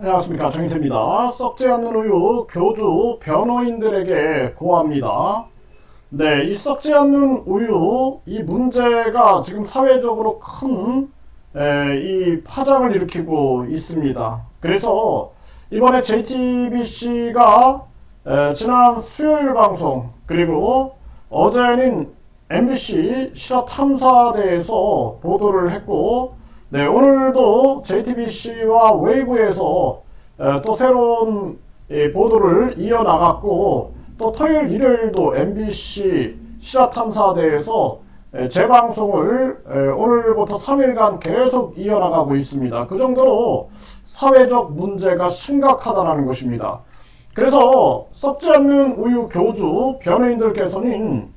안녕하십니까 정인태입니다. 썩지 않는 우유 교주 변호인들에게 고합니다. 네, 이 썩지 않는 우유 이 문제가 지금 사회적으로 큰 이 파장을 일으키고 있습니다. 그래서 이번에 JTBC가 지난 수요일 방송 그리고 어제는 MBC 실화 탐사대에서 보도를 했고 네, 오늘도 JTBC와 웨이브에서 에, 또 새로운 예, 보도를 이어나갔고 또 토요일 일요일도 MBC 실화탐사대에서 에, 재방송을 에, 오늘부터 3일간 계속 이어나가고 있습니다. 그 정도로 사회적 문제가 심각하다는 것입니다. 그래서 썩지 않는 우유 교주 변호인들께서는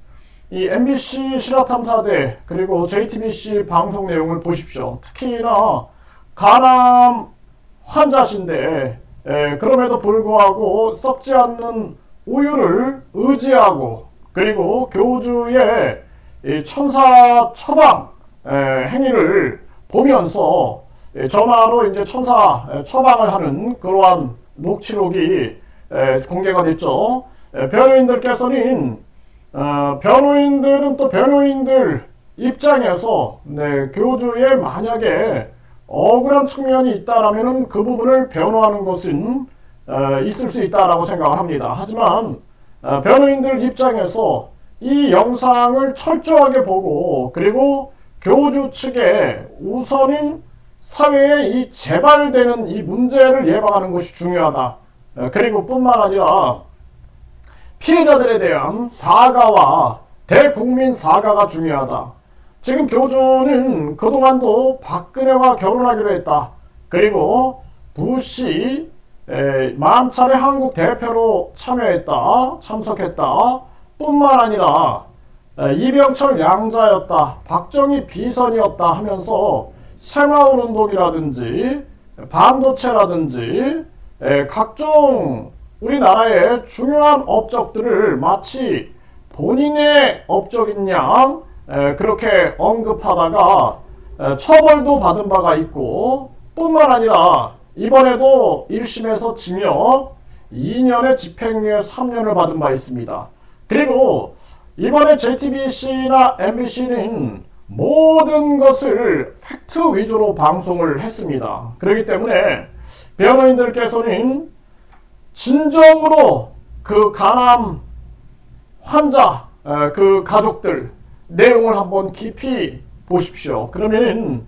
이 MBC 실화탐사대 그리고 JTBC 방송 내용을 보십시오. 특히나 간암 환자신데 에, 그럼에도 불구하고 썩지 않는 우유를 의지하고 그리고 교주의 천사 처방 에, 행위를 보면서 에, 전화로 이제 천사 처방을 하는 그러한 녹취록이 공개가 됐죠. 변호인들께서는 어, 변호인들은 또 변호인들 입장에서 네, 교주에 만약에 억울한 측면이 있다라면 그 부분을 변호하는 것은 어, 있을 수 있다라고 생각을 합니다. 하지만 어, 변호인들 입장에서 이 영상을 철저하게 보고 그리고 교주 측에 우선인 사회에 이 재발되는 이 문제를 예방하는 것이 중요하다. 어, 그리고 뿐만 아니라 피해자들에 대한 사과와 대국민 사과가 중요하다. 지금 교주는 그동안도 박근혜와 결혼하기로 했다. 그리고 부시 만차례 한국 대표로 참여했다. 참석했다. 뿐만 아니라 이병철 양자였다. 박정희 비선이었다 하면서 새마을 운동이라든지 반도체라든지 각종 우리나라의 중요한 업적들을 마치 본인의 업적인 양 그렇게 언급하다가 처벌도 받은 바가 있고 뿐만 아니라 이번에도 1심에서 징역 2년의 집행유예 3년을 받은 바 있습니다. 그리고 이번에 JTBC나 MBC는 모든 것을 팩트 위주로 방송을 했습니다. 그렇기 때문에 변호인들께서는 진정으로 그 간암 환자 그 가족들 내용을 한번 깊이 보십시오. 그러면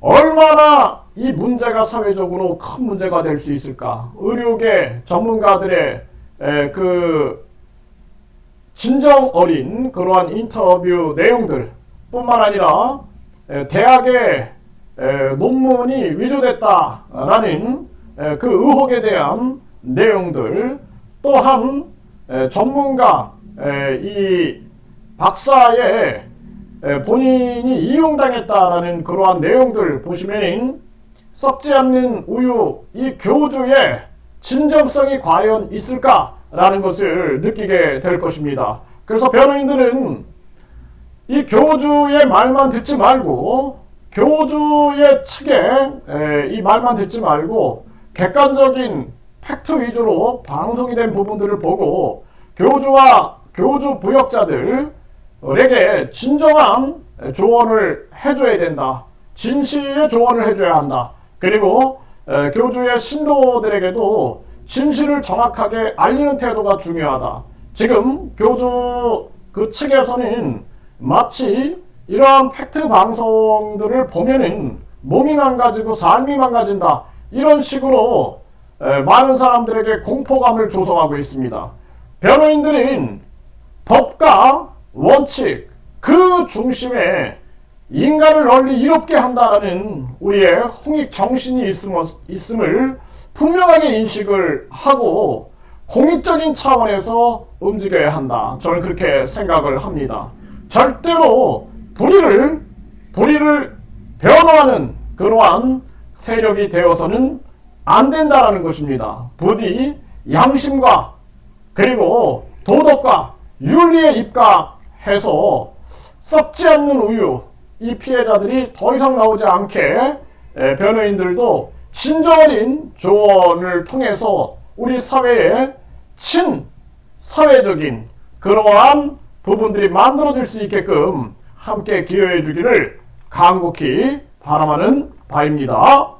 얼마나 이 문제가 사회적으로 큰 문제가 될 수 있을까? 의료계 전문가들의 그 진정 어린 그러한 인터뷰 내용들 뿐만 아니라 대학의 논문이 위조됐다라는 그 의혹에 대한 내용들 또한 전문가 이 박사의 본인이 이용당했다라는 그러한 내용들 보시면 썩지 않는 우유 이 교주의 진정성이 과연 있을까라는 것을 느끼게 될 것입니다. 그래서 변호인들은 이 교주의 말만 듣지 말고 교주의 측에 이 말만 듣지 말고 객관적인 팩트 위주로 방송이 된 부분들을 보고 교주와 교주 부역자들에게 진정한 조언을 해줘야 된다. 진실의 조언을 해줘야 한다. 그리고 교주의 신도들에게도 진실을 정확하게 알리는 태도가 중요하다. 지금 교주 그 측에서는 마치 이러한 팩트 방송들을 보면은 몸이 망가지고 삶이 망가진다. 이런 식으로 많은 사람들에게 공포감을 조성하고 있습니다. 변호인들은 법과 원칙 그 중심에 인간을 널리 이롭게 한다라는 우리의 홍익 정신이 있음을 분명하게 인식을 하고 공익적인 차원에서 움직여야 한다. 저는 그렇게 생각을 합니다. 절대로 불의를 불의를 변호하는 그러한 세력이 되어서는 안 된다라는 것입니다. 부디 양심과 그리고 도덕과 윤리에 입각해서 썩지 않는 우유 이 피해자들이 더 이상 나오지 않게 변호인들도 친절인 조언을 통해서 우리 사회에 친 사회적인 그러한 부분들이 만들어질 수 있게끔 함께 기여해 주기를 간곡히 바람하는 바입니다.